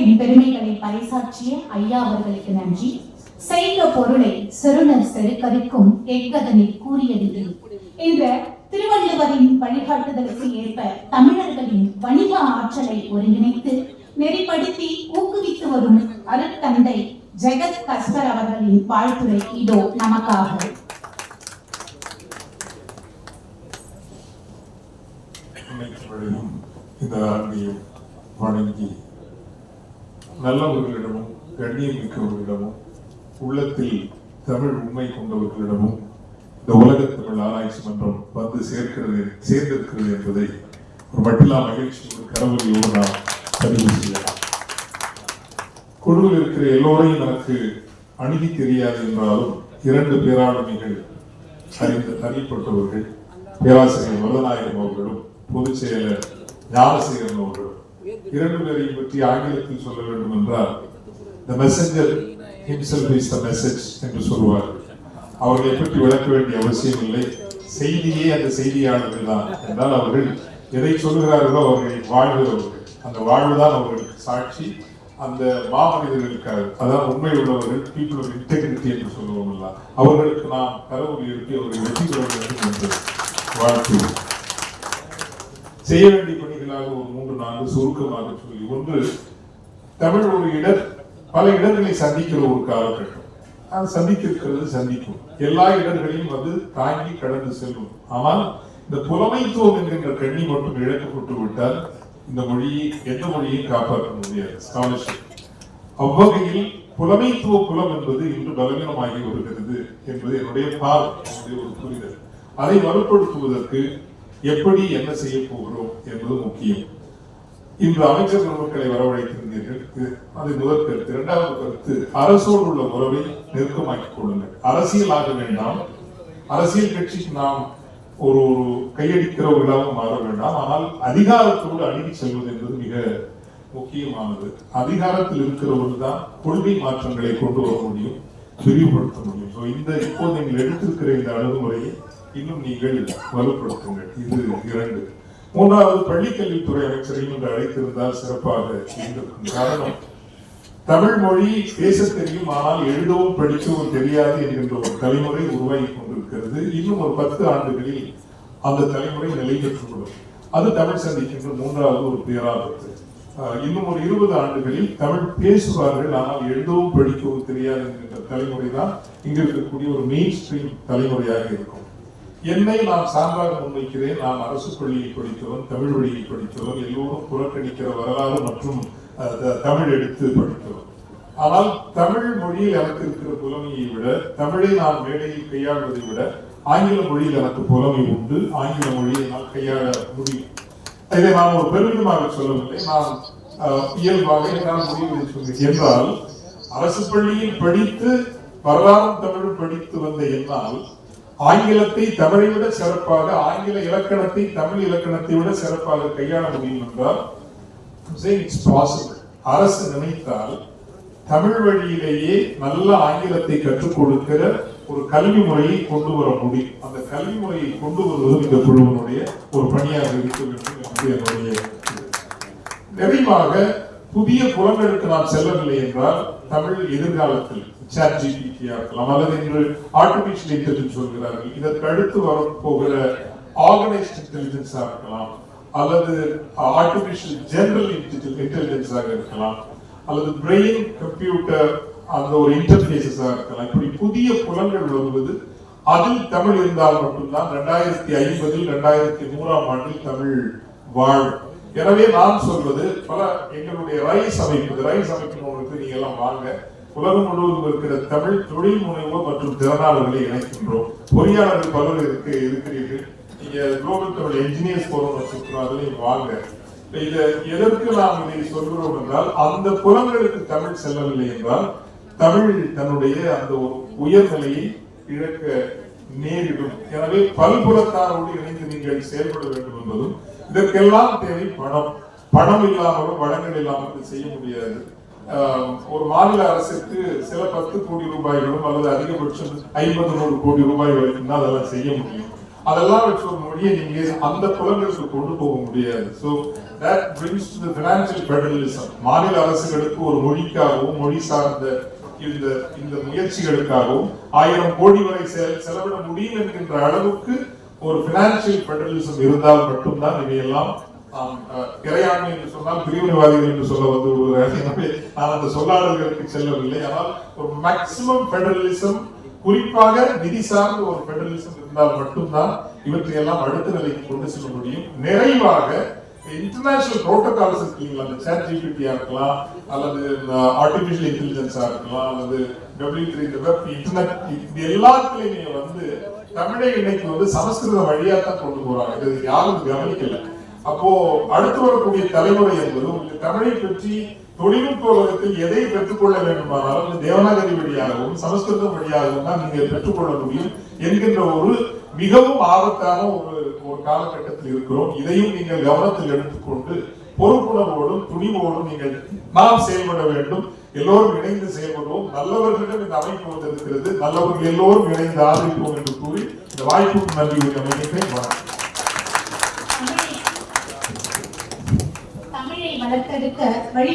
தமிழகத்தின் பெருமைகளை பறைசாற்றிய ஐயா அவர்களுக்கு நன்றி. செய்த பொருளை செருணர் செருக்கரிக்கும் எக்கதனில் கூறியது என்ற திருவள்ளுவரின் வழிகாட்டுதலுக்கு ஏற்ப தமிழர்களின் வணிக ஆற்றலை ஒருங்கிணைத்து நெறிப்படுத்தி ஊக்குவித்து வரும் அருட்தந்தை ஜெகத் கஸ்கர் அவர்களின் வாழ்த்துறை இதோ நமக்காக. இந்த வணங்கி நல்லவர்களிடமும் கண்ணியம் மிக்கவர்களிடமும் உள்ளத்தில் தமிழ் உண்மை கொண்டவர்களிடமும் இந்த உலக தமிழ் ஆராய்ச்சி மன்றம் வந்து சேர்க்கிறது சேர்ந்திருக்கிறது என்பதை ஒரு மட்டில்லா மகிழ்ச்சியோடு கடவுளையோடு நாம் பதிவு செய்யலாம். குழுவில் இருக்கிற எல்லோரையும் எனக்கு அணுகி தெரியாது என்றாலும் இரண்டு பேராளுமைகள் அறிந்த அறியப்பட்டவர்கள் பேராசிரியர் வரதநாயகம் அவர்களும் பொதுச் செயலர் ஞானசேகரன் அவர்களும் இரண்டு பேரையும் பற்றி ஆங்கிலத்தில் சொல்ல வேண்டும் என்றால் the messenger himself is the message என்று சொல்வார். அவர்களை பற்றி விளக்க வேண்டிய அவசியம் இல்லை. செய்தியே அந்த செய்தியாளர்கள் தான். என்றால் அவர்கள் எதை சொல்லுகிறார்களோ அவர்கள் வாழ்கிறவர்கள் அந்த வாழ்வுதான் அவர்களுக்கு சாட்சி. அந்த மாமனிதர்களுக்காக அதான் உண்மை உள்ளவர்கள் பீப்புள் ஆஃப் இன்டெகிரிட்டி என்று சொல்லுவோம் அவர்களுக்கு நாம் கரவுரி இருக்கு அவர்கள் வெற்றி பெற வேண்டும் என்று வாழ்த்து செய்ய வேண்டிய பணிகளாக ஒரு மூன்று நான்கு சுருக்கமாக சொல்லி ஒன்று தமிழ் ஒரு இடர் பல இடர்களை சந்திக்கிற ஒரு காலகட்டம். அது சந்தித்திருக்கிறது சந்திக்கும். எல்லா இடர்களையும் அது தாங்கி கடந்து செல்லும். ஆனால் இந்த புலமைத்துவம் என்கின்ற கண்ணி மட்டும் இழக்கப்பட்டு விட்டால் இந்த மொழியை எந்த மொழியையும் காப்பாற்ற முடியாது. ஸ்காலர்ஷிப் அவ்வகையில் புலமைத்துவ புலம் என்பது இன்று பலவீனமாகி வருகிறது என்பது என்னுடைய பார்வை என்னுடைய ஒரு புரிதல். அதை வலுப்படுத்துவதற்கு எப்படி என்ன செய்ய போகிறோம் என்பது முக்கியம். இன்று அமைச்சர் பெருமக்களை வரவழைத்திருந்தீர்கள். அது முதல் கருத்து. இரண்டாவது கருத்து அரசோடு உள்ள உறவை நெருக்கமாக்கிக் கொள்ளுங்கள். அரசியல் ஆக வேண்டாம். அரசியல் கட்சிக்கு நாம் ஒரு ஒரு கையடிக்கிறவர்களாக மாற வேண்டாம். ஆனால் அதிகாரத்தோடு அணுகி செல்வது என்பது மிக முக்கியமானது. அதிகாரத்தில் இருக்கிறவர்கள் தான் கொள்கை மாற்றங்களை கொண்டு வர முடியும் விரிவுபடுத்த முடியும். இந்த இப்போது நீங்கள் எடுத்திருக்கிற இந்த அணுகுமுறையை இன்னும் நீங்கள் வலுப்படுத்துங்கள். இது இரண்டு. மூன்றாவது பள்ளிக்கல்வித்துறை அமைச்சரை இன்று அழைத்திருந்தால் சிறப்பாக இருந்திருக்கும் காரணம் தமிழ் மொழி பேசத் தெரியும் ஆனால் எழுதவும் படிக்கவும் தெரியாது என்கின்ற ஒரு தலைமுறை உருவாகி கொண்டிருக்கிறது. இன்னும் ஒரு பத்து ஆண்டுகளில் அந்த தலைமுறை நிலை பெற்றுவிடும். அது தமிழ் சந்திக்கின்ற மூன்றாவது ஒரு பேராபத்து. ஆஹ் இன்னும் ஒரு இருபது ஆண்டுகளில் தமிழ் பேசுவார்கள் ஆனால் எழுதவும் படிக்கவும் தெரியாது என்கின்ற தலைமுறை தான் இங்கு இருக்கக்கூடிய ஒரு மெயின் ஸ்ட்ரீம் தலைமுறையாக இருக்கும். என்னை நான் சான்றாக முன்வைக்கிறேன். நான் அரசு பள்ளியை படித்தவன் தமிழ் வழியை படித்தவன் எல்லோரும் புறக்கணிக்கிற வரலாறு மற்றும் அஹ், த- தமிழ் எடுத்து படித்தவன். ஆனால் தமிழ் மொழியில் எனக்கு இருக்கிற புலமையை விட தமிழை நான் மேடையில் கையாள்வதை விட ஆங்கில மொழியில் எனக்கு புலமை உண்டு. ஆங்கில மொழியை நான் கையாள முடியும். இதை நான் ஒரு பெருமிதமாக சொல்லவில்லை. நான் இயல்பாக என்னால் முடிவு என்றால் அரசு பள்ளியில் படித்து வரலாறு தமிழ் படித்து வந்த என்னால் ஆங்கிலத்தை தமிழை விட சிறப்பாக ஆங்கில இலக்கணத்தை தமிழ் இலக்கணத்தை விட சிறப்பாக கையாள முடியும் என்றால் இட்ஸ் பாசிபிள் அரசு நினைத்தால் தமிழ் வழியிலேயே நல்ல ஆங்கிலத்தை கற்றுக் கொடுக்கிற ஒரு கல்வி முறையை கொண்டு வர முடியும். அந்த கல்வி முறையை கொண்டு வருவது இந்த குழுவினுடைய ஒரு பணியாக இருக்க வேண்டும் என்று என்னுடைய நிறைவாக புதிய புலங்களுக்கு நாம் செல்லவில்லை என்றால் தமிழ் எதிர்காலத்தில் chat GPT இருக்கலாம் அல்லது இன்று ஆர்டிபிஷியல் இன்டெலிஜென்ஸ் சொல்கிறார்கள். இதற்கு அடுத்து வரப்போகிற ஆர்கனைஸ்ட் இன்டெலிஜென்ஸாக இருக்கலாம் அல்லது ஆர்டிபிஷியல் ஜெனரல் இன்டெலிஜென்ஸாக இருக்கலாம் அல்லது பிரெயின் கம்ப்யூட்டர் அந்த ஒரு இன்டர்ஃபேஸஸாக இருக்கலாம். இப்படி புதிய புலங்கள் வருவது அதில் தமிழ் இருந்தால் மட்டும்தான் ரெண்டாயிரத்தி ஐம்பதில் ரெண்டாயிரத்தி நூறாம் ஆண்டில் தமிழ் வாழும் எனவே நான் சொல்வது பல எங்களுடைய ரைஸ் அமைப்பு ரைஸ் அமைப்பினருக்கு நீங்க எல்லாம் வாங்க உலகம் முழுவதும் இருக்கிற தமிழ் தொழில் முனைவோர் மற்றும் திறனாளர்களை இணைக்கின்றோம். பொறியாளர்கள் பலர் இருக்கு இருக்கிறீர்கள். நீங்க குளோபல் தமிழ் என்ஜினியர்ஸ் போறோம் வச்சிருக்கிறோம் அதுலயும் வாங்க. இத எதற்கு நாம் இதை சொல்கிறோம் என்றால் அந்த புலங்களுக்கு தமிழ் செல்லவில்லை என்றால் தமிழ் தன்னுடைய அந்த ஒரு உயர்நிலையை இழக்க நேரிடும். எனவே பல்புலத்தாரோடு இணைந்து நீங்கள் செயல்பட வேண்டும் என்பதும் இதற்கெல்லாம் தேவை பணம். பணம் இல்லாமலும் வளங்கள் இல்லாமலும் செய்ய முடியாது. ஒரு மாநில அரசுக்கு சில பத்து கோடி ரூபாய்களும் அல்லது அதிகபட்சம் ஐம்பது நூறு கோடி ரூபாய் வரைக்கும் தான் அதெல்லாம் செய்ய முடியும். அதெல்லாம் வச்சு ஒரு மொழியை நீங்க அந்த புலங்களுக்கு கொண்டு போக முடியாது. So that brings to the financial மாநில அரசுகளுக்கு ஒரு மொழிக்காகவும் மொழி சார்ந்த இந்த இந்த முயற்சிகளுக்காகவும் ஆயிரம் கோடி வரை செ- செலவிட முடியும் என்கின்ற அளவுக்கு ஒரு பினான்சியல் ஃபெடரலிசம் இருந்தால் மட்டும்தான் இவையெல்லாம் இறையாண்மை என்று சொன்னால் பிரிவினைவாதிகள் என்று சொல்ல வந்து விடுகிறார். எனவே நான் அந்த சொல்லாடல்களுக்கு செல்லவில்லை ஆனால் ஒரு மேக்சிமம் ஃபெடரலிசம் குறிப்பாக நிதி சார்ந்த ஒரு ஃபெடரலிசம் இருந்தால் மட்டும்தான் இவற்றையெல்லாம் அடுத்த நிலைக்கு கொண்டு செல்ல முடியும் நிறைவாக இன்டர்நேஷனல் புரோட்டோகால்ஸ் இருக்கு இல்லைங்களா அந்த சேட் ஜிபிடியா இருக்கலாம் அல்லது ஆர்டிபிஷியல் இன்டெலிஜென்ஸா இருக்கலாம் அல்லது டபிள்யூ த்ரீ இந்த வெப் இன்டர்நெட் இது எல்லாத்துலயுமே வந்து தமிழை இன்னைக்கு வந்து சமஸ்கிருத வழியா தான் கொண்டு போறாங்க. இது யாரும் கவனிக்கல. அப்போ அடுத்து வரக்கூடிய தலைமுறை என்பது உங்களுக்கு தமிழை பற்றி தொழில்நுட்ப உலகத்தில் எதை பெற்றுக்கொள்ள வேண்டுமானாலும் தேவநாகரி வழியாகவும் சமஸ்கிருத வழியாகவும் தான் நீங்க பெற்றுக்கொள்ள முடியும் என்கின்ற ஒரு மிகவும் ஆபத்தான ஒரு ஒரு காலகட்டத்தில் இருக்கிறோம். இதையும் நீங்கள் கவனத்தில் எடுத்துக்கொண்டு பொறுப்புணர்வோடும் துணிவோடும் நீங்கள் நாம் செயல்பட வேண்டும். எல்லோரும் இணைந்து செயல்படுவோம். நல்லவர்களிடம் இந்த அமைப்பு வந்திருக்கிறது. நல்லவர்கள் எல்லோரும் இணைந்து ஆதரிப்போம் என்று கூறி இந்த வாய்ப்புக்கு நன்றி உரிய அமைப்பை வணக்கம். தமிழை வளர்த்தெடுக்க வழி